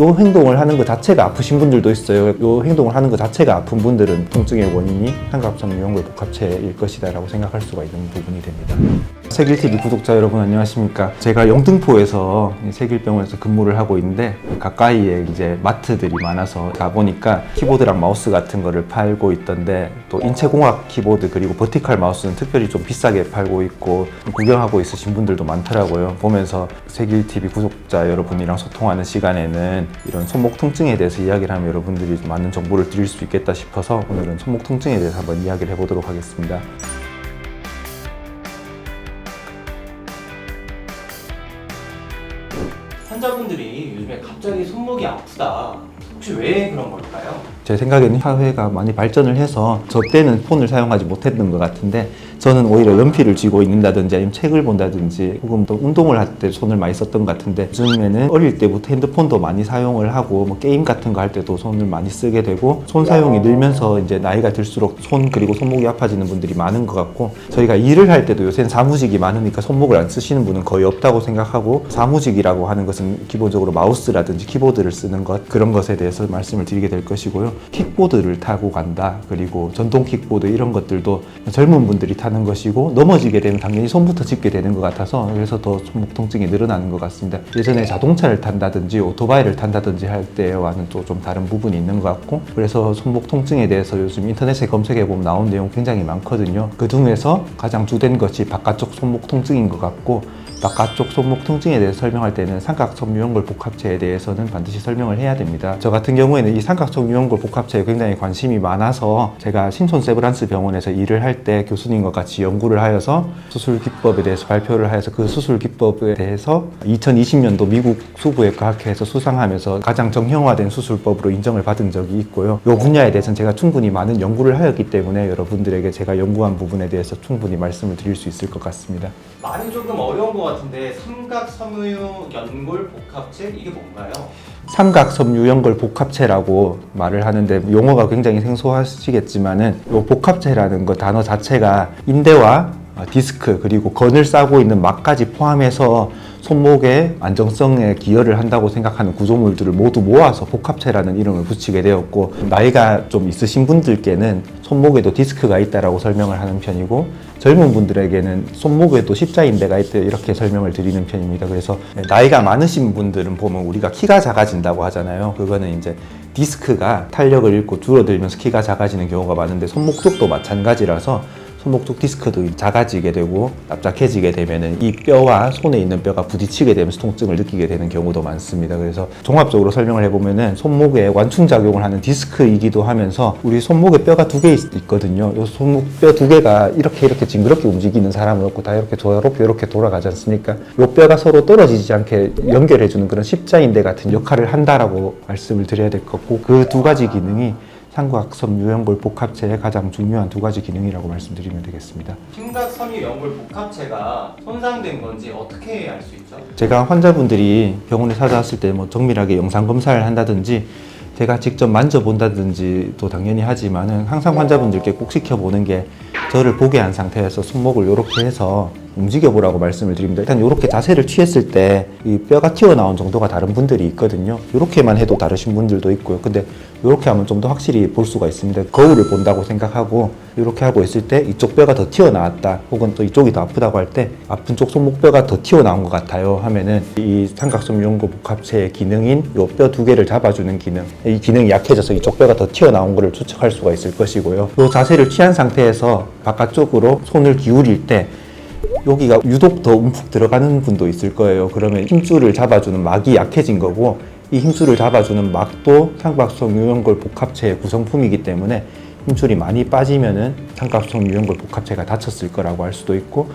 요 행동을 하는 것 자체가 아프신 분들도 있어요. 요 행동을 하는 것 자체가 아픈 분들은 통증의 원인이 삼각성 유형골 복합체일 것이다라고 생각할 수가 있는 부분이 됩니다. 세길TV 구독자 여러분 안녕하십니까? 제가 영등포에서 이 세길병원에서 근무를 하고 있는데 가까이에 이제 마트들이 많아서 가보니까 키보드랑 마우스 같은 거를 팔고 있던데 또 인체공학 키보드 그리고 버티칼 마우스는 특별히 좀 비싸게 팔고 있고 구경하고 있으신 분들도 많더라고요. 보면서 세길TV 구독자 여러분이랑 소통하는 시간에는 이런 손목 통증에 대해서 이야기를 하면 여러분들이 많은 정보를 드릴 수 있겠다 싶어서 오늘은 손목 통증에 대해서 한번 이야기를 해보도록 하겠습니다. 환자분들이 요즘에 갑자기 손목이 아프다. 혹시 왜 그런 걸까요? 제 생각에는 사회가 많이 발전을 해서 저 때는 폰을 사용하지 못했던 것 같은데 저는 오히려 연필을 쥐고 있는다든지 아니면 책을 본다든지 혹은 또 운동을 할 때 손을 많이 썼던 것 같은데 요즘에는 어릴 때부터 핸드폰도 많이 사용을 하고 뭐 게임 같은 거 할 때도 손을 많이 쓰게 되고 손 사용이 늘면서 이제 나이가 들수록 손 그리고 손목이 아파지는 분들이 많은 것 같고 저희가 일을 할 때도 요새는 사무직이 많으니까 손목을 안 쓰시는 분은 거의 없다고 생각하고 사무직이라고 하는 것은 기본적으로 마우스라든지 키보드를 쓰는 것 그런 것에 대해서 말씀을 드리게 될 것이고요. 킥보드를 타고 간다. 그리고 전동 킥보드 이런 것들도 젊은 분들이 타는 것이고 넘어지게 되면 당연히 손부터 짚게 되는 것 같아서 그래서 더 손목 통증이 늘어나는 것 같습니다. 예전에 자동차를 탄다든지 오토바이를 탄다든지 할 때와는 또 좀 다른 부분이 있는 것 같고 그래서 손목 통증에 대해서 요즘 인터넷에 검색해 보면 나온 내용 굉장히 많거든요. 그 중에서 가장 주된 것이 바깥쪽 손목 통증인 것 같고 바깥쪽 손목 통증에 대해서 설명할 때는 삼각성 유형골 복합체에 대해서는 반드시 설명을 해야 됩니다. 저 같은 경우에는 이 삼각성 유형골 복합체에 굉장히 관심이 많아서 제가 신촌 세브란스 병원에서 일을 할 때 교수님과 같이 연구를 하여서 수술 기법에 대해서 발표를 하여서 그 수술 기법에 대해서 2020년도 미국 수부외과 학회에서 수상하면서 가장 정형화된 수술법으로 인정을 받은 적이 있고요. 이 분야에 대해서는 제가 충분히 많은 연구를 하였기 때문에 여러분들에게 제가 연구한 부분에 대해서 충분히 말씀을 드릴 수 있을 것 같습니다. 많이 조금 어려운 것 같은데 삼각섬유 연골 복합체 이게 뭔가요? 삼각섬 유형골 복합체라고 말을 하는데 용어가 굉장히 생소하시겠지만은 이 복합체라는 그 단어 자체가 인대와 어, 디스크 그리고 건을 싸고 있는 막까지 포함해서 손목의 안정성에 기여를 한다고 생각하는 구조물들을 모두 모아서 복합체라는 이름을 붙이게 되었고 나이가 좀 있으신 분들께는 손목에도 디스크가 있다라고 설명을 하는 편이고 젊은 분들에게는 손목에도 십자인대가 있다 이렇게 설명을 드리는 편입니다. 그래서 나이가 많으신 분들은 보면 우리가 키가 작아진다고 하잖아요. 그거는 이제 디스크가 탄력을 잃고 줄어들면서 키가 작아지는 경우가 많은데 손목 쪽도 마찬가지라서 손목 쪽 디스크도 작아지게 되고 납작해지게 되면은 이 뼈와 손에 있는 뼈가 부딪히게 되면서 통증을 느끼게 되는 경우도 많습니다. 그래서 종합적으로 설명을 해보면은 손목에 완충 작용을 하는 디스크이기도 하면서 우리 손목에 뼈가 두 개 있거든요. 이 손목 뼈 두 개가 이렇게 이렇게 징그럽게 움직이는 사람은 없고 다 이렇게 조화롭게 이렇게 돌아가지 않습니까? 이 뼈가 서로 떨어지지 않게 연결해주는 그런 십자인대 같은 역할을 한다라고 말씀을 드려야 될 것 같고 그 두 가지 기능이 삼각섬 유형골 복합체의 가장 중요한 두 가지 기능이라고 말씀드리면 되겠습니다. 삼각섬유 연골 복합체가 손상된 건지 어떻게 알 수 있죠? 제가 환자분들이 병원에 찾아왔을 때 뭐 정밀하게 영상 검사를 한다든지 제가 직접 만져본다든지도 당연히 하지만은 항상 환자분들께 꼭 시켜보는 게 저를 보게 한 상태에서 손목을 이렇게 해서 움직여 보라고 말씀을 드립니다. 일단 이렇게 자세를 취했을 때 이 뼈가 튀어나온 정도가 다른 분들이 있거든요. 이렇게만 해도 다르신 분들도 있고요. 근데 이렇게 하면 좀 더 확실히 볼 수가 있습니다. 거울을 본다고 생각하고 이렇게 하고 있을 때 이쪽 뼈가 더 튀어나왔다 혹은 또 이쪽이 더 아프다고 할 때 아픈 쪽 손목뼈가 더 튀어나온 것 같아요 하면은 이 삼각성 유형골 복합체의 기능인 이 뼈 두 개를 잡아주는 기능 이 기능이 약해져서 이쪽 뼈가 더 튀어나온 것을 추측할 수가 있을 것이고요. 이 자세를 취한 상태에서 바깥쪽으로 손을 기울일 때 여기가 유독 더 움푹 들어가는 분도 있을 거예요. 그러면 힘줄을 잡아주는 막이 약해진 거고 이 힘줄을 잡아주는 막도 삼각성 유형골 복합체의 구성품이기 때문에 힘줄이 많이 빠지면은 삼각성 유형골 복합체가 다쳤을 거라고 할 수도 있고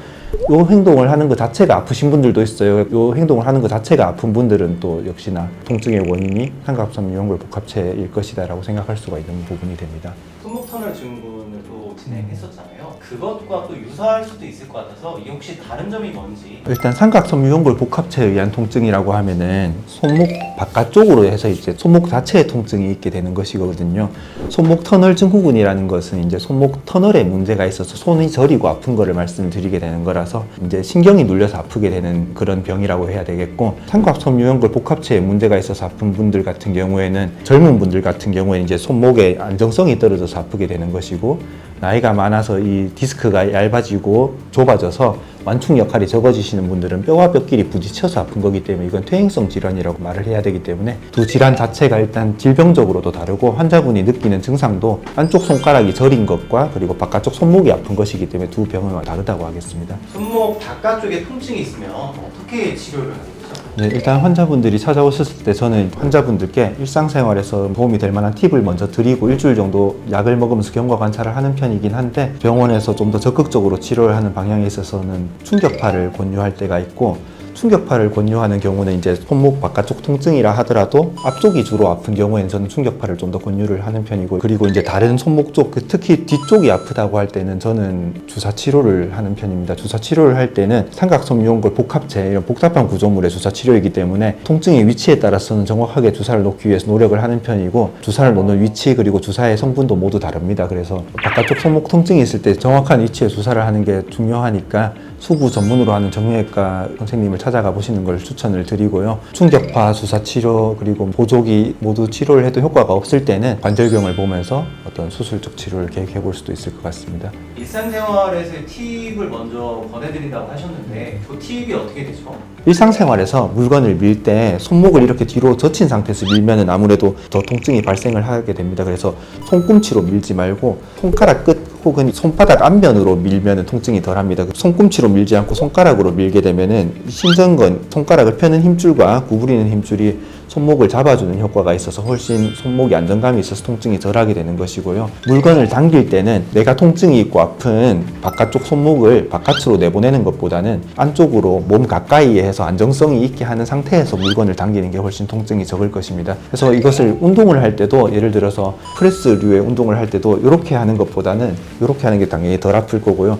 이 행동을 하는 것 자체가 아프신 분들도 있어요. 이 행동을 하는 것 자체가 아픈 분들은 또 역시나 통증의 원인이 삼각성 유형골 복합체일 것이다라고 생각할 수가 있는 부분이 됩니다. 손목 터널 증후군을 또 진행했었잖아요. 그것과 또 유사할 수도 있을 것 같아서 이게 혹시 다른 점이 뭔지 일단 삼각섬 유연골 복합체에 의한 통증이라고 하면은 손목 바깥쪽으로 해서 이제 손목 자체에 통증이 있게 되는 것이거든요. 손목 터널 증후군이라는 것은 이제 손목 터널에 문제가 있어서 손이 저리고 아픈 거를 말씀드리게 되는 거라서 이제 신경이 눌려서 아프게 되는 그런 병이라고 해야 되겠고 삼각섬 유연골 복합체에 문제가 있어서 아픈 분들 같은 경우에는 젊은 분들 같은 경우에는 이제 손목의 안정성이 떨어져서 아프게 되는 것이고 나이가 많아서 이 디스크가 얇아지고 좁아져서 완충 역할이 적어지시는 분들은 뼈와 뼈끼리 부딪혀서 아픈 거기 때문에 이건 퇴행성 질환이라고 말을 해야 되기 때문에 두 질환 자체가 일단 질병적으로도 다르고 환자분이 느끼는 증상도 안쪽 손가락이 저린 것과 그리고 바깥쪽 손목이 아픈 것이기 때문에 두 병은 다르다고 하겠습니다. 손목 바깥쪽에 통증이 있으면 어떻게 치료를 거죠? 네, 일단 환자분들이 찾아오셨을 때 저는 환자분들께 일상생활에서 도움이 될 만한 팁을 먼저 드리고 일주일 정도 약을 먹으면서 경과 관찰을 하는 편이긴 한데 병원에서 좀 더 적극적으로 치료를 하는 방향에 있어서는 충격파를 권유할 때가 있고 충격파를 권유하는 경우는 이제 손목 바깥쪽 통증이라 하더라도 앞쪽이 주로 아픈 경우에는 저는 충격파를 좀 더 권유를 하는 편이고 그리고 이제 다른 손목 쪽그 특히 뒤쪽이 아프다고 할 때는 저는 주사 치료를 하는 편입니다. 주사 치료를 할 때는 삼각섬유연골 복합체 이런 복잡한 구조물의 주사 치료이기 때문에 통증의 위치에 따라서는 정확하게 주사를 놓기 위해서 노력을 하는 편이고 주사를 놓는 위치 그리고 주사의 성분도 모두 다릅니다. 그래서 바깥쪽 손목 통증이 있을 때 정확한 위치에 주사를 하는 게 중요하니까 수부 전문으로 하는 정형외과 선생님을 찾아가 보시는 걸 추천을 드리고요. 충격파 주사 치료 그리고 보조기 모두 치료를 해도 효과가 없을 때는 관절경을 보면서 어떤 수술적 치료를 계획해 볼 수도 있을 것 같습니다. 일상생활에서의 팁을 먼저 권해드린다고 하셨는데 그 팁이 어떻게 되죠? 일상생활에서 물건을 밀 때 손목을 이렇게 뒤로 젖힌 상태에서 밀면은 아무래도 더 통증이 발생을 하게 됩니다. 그래서 손꿈치로 밀지 말고 손가락 끝 혹은 손바닥 앞면으로 밀면은 통증이 덜합니다. 손꿈치로 밀지 않고 손가락으로 밀게 되면은 신전건 손가락을 펴는 힘줄과 구부리는 힘줄이 손목을 잡아주는 효과가 있어서 훨씬 손목이 안정감이 있어서 통증이 덜하게 되는 것이고요. 물건을 당길 때는 내가 통증이 있고 아픈 바깥쪽 손목을 바깥으로 내보내는 것보다는 안쪽으로 몸 가까이에 해서 안정성이 있게 하는 상태에서 물건을 당기는 게 훨씬 통증이 적을 것입니다. 그래서 이것을 운동을 할 때도 예를 들어서 프레스류의 운동을 할 때도 이렇게 하는 것보다는 이렇게 하는 게 당연히 덜 아플 거고요.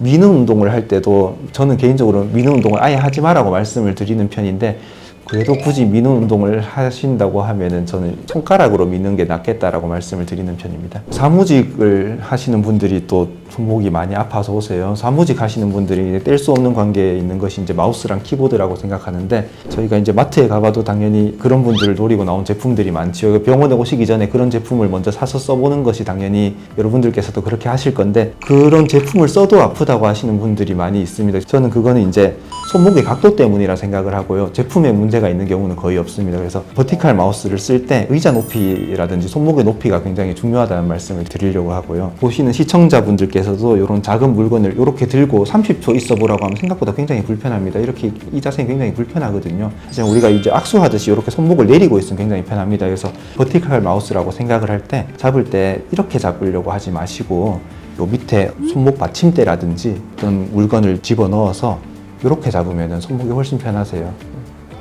미는 운동을 할 때도 저는 개인적으로 미는 운동을 아예 하지 마라고 말씀을 드리는 편인데 그래도 굳이 미는 운동을 하신다고 하면은 저는 손가락으로 미는 게 낫겠다라고 말씀을 드리는 편입니다. 사무직을 하시는 분들이 또 손목이 많이 아파서 오세요. 사무직 하시는 분들이 뗄 수 없는 관계에 있는 것이 이제 마우스랑 키보드라고 생각하는데 저희가 이제 마트에 가봐도 당연히 그런 분들을 노리고 나온 제품들이 많지요. 병원에 오시기 전에 그런 제품을 먼저 사서 써보는 것이 당연히 여러분들께서도 그렇게 하실 건데 그런 제품을 써도 아프다고 하시는 분들이 많이 있습니다. 저는 그거는 이제 손목의 각도 때문이라 생각을 하고요. 제품에 문제가 있는 경우는 거의 없습니다. 그래서 버티칼 마우스를 쓸 때 의자 높이라든지 손목의 높이가 굉장히 중요하다는 말씀을 드리려고 하고요. 보시는 시청자분들께서도 이런 작은 물건을 이렇게 들고 30초 있어 보라고 하면 생각보다 굉장히 불편합니다. 이렇게 이 자세는 굉장히 불편하거든요. 사실 우리가 이제 악수하듯이 이렇게 손목을 내리고 있으면 굉장히 편합니다. 그래서 버티칼 마우스라고 생각을 할 때 잡을 때 이렇게 잡으려고 하지 마시고 요 밑에 손목 받침대라든지 어떤 물건을 집어 넣어서 이렇게 잡으면 손목이 훨씬 편하세요.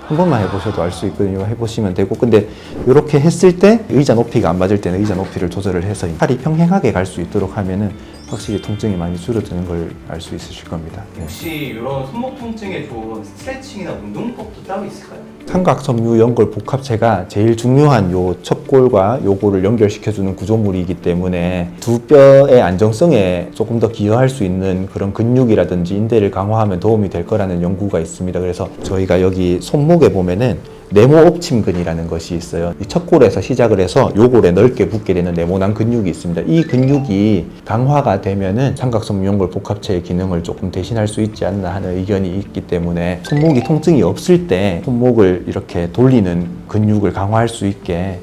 한 번만 해보셔도 알 수 있거든요. 해보시면 되고 근데 이렇게 했을 때 의자 높이가 안 맞을 때는 의자 높이를 조절을 해서 팔이 평행하게 갈 수 있도록 하면은 확실히 통증이 많이 줄어드는 걸 알 수 있으실 겁니다. 네. 혹시 이런 손목 통증에 좋은 스트레칭이나 운동법도 따로 있을까요? 삼각섬유 연골 복합체가 제일 중요한 요척 골과 요골을 연결시켜주는 구조물이기 때문에 두 뼈의 안정성에 조금 더 기여할 수 있는 그런 근육이라든지 인대를 강화하면 도움이 될 거라는 연구가 있습니다. 그래서 저희가 여기 손목에 보면은 네모 옵침근이라는 것이 있어요. 이 척골에서 시작을 해서 요골에 넓게 붙게 되는 네모난 근육이 있습니다. 이 근육이 강화가 되면은 삼각섬유 연골 복합체의 기능을 조금 대신할 수 있지 않나 하는 의견이 있기 때문에 손목이 통증이 없을 때 손목을 이렇게 돌리는 근육을 강화할 수 있게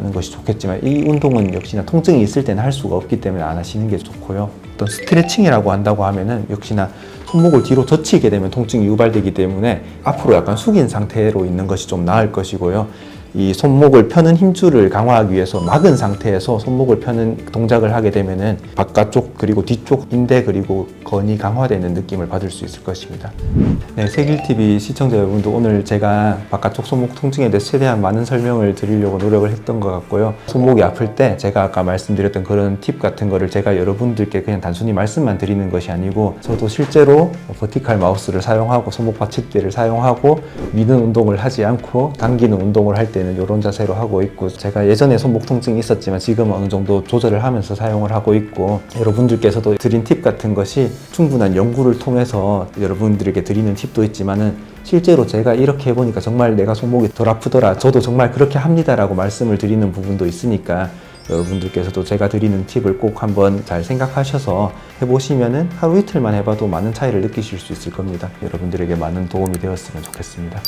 하는 것이 좋겠지만 이 운동은 역시나 통증이 있을 때는 할 수가 없기 때문에 안 하시는 게 좋고요. 어떤 스트레칭이라고 한다고 하면은 역시나 손목을 뒤로 젖히게 되면 통증이 유발되기 때문에 앞으로 약간 숙인 상태로 있는 것이 좀 나을 것이고요. 이 손목을 펴는 힘줄을 강화하기 위해서 막은 상태에서 손목을 펴는 동작을 하게 되면은 바깥쪽 그리고 뒤쪽 인대 그리고 건이 강화되는 느낌을 받을 수 있을 것입니다. 네, 세길TV 시청자 여러분도 오늘 제가 바깥쪽 손목 통증에 대해서 최대한 많은 설명을 드리려고 노력을 했던 것 같고요. 손목이 아플 때 제가 아까 말씀드렸던 그런 팁 같은 거를 제가 여러분들께 그냥 단순히 말씀만 드리는 것이 아니고 저도 실제로 버티칼 마우스를 사용하고 손목 받침대를 사용하고 미는 운동을 하지 않고 당기는 운동을 할 때는 이런 자세로 하고 있고 제가 예전에 손목 통증이 있었지만 지금 어느 정도 조절을 하면서 사용을 하고 있고 여러분들께서도 드린 팁 같은 것이 충분한 연구를 통해서 여러분들에게 드리는 팁도 있지만은 실제로 제가 이렇게 해보니까 정말 내가 손목이 덜 아프더라 저도 정말 그렇게 합니다라고 말씀을 드리는 부분도 있으니까 여러분들께서도 제가 드리는 팁을 꼭 한번 잘 생각하셔서 해보시면은 하루 이틀만 해봐도 많은 차이를 느끼실 수 있을 겁니다. 여러분들에게 많은 도움이 되었으면 좋겠습니다.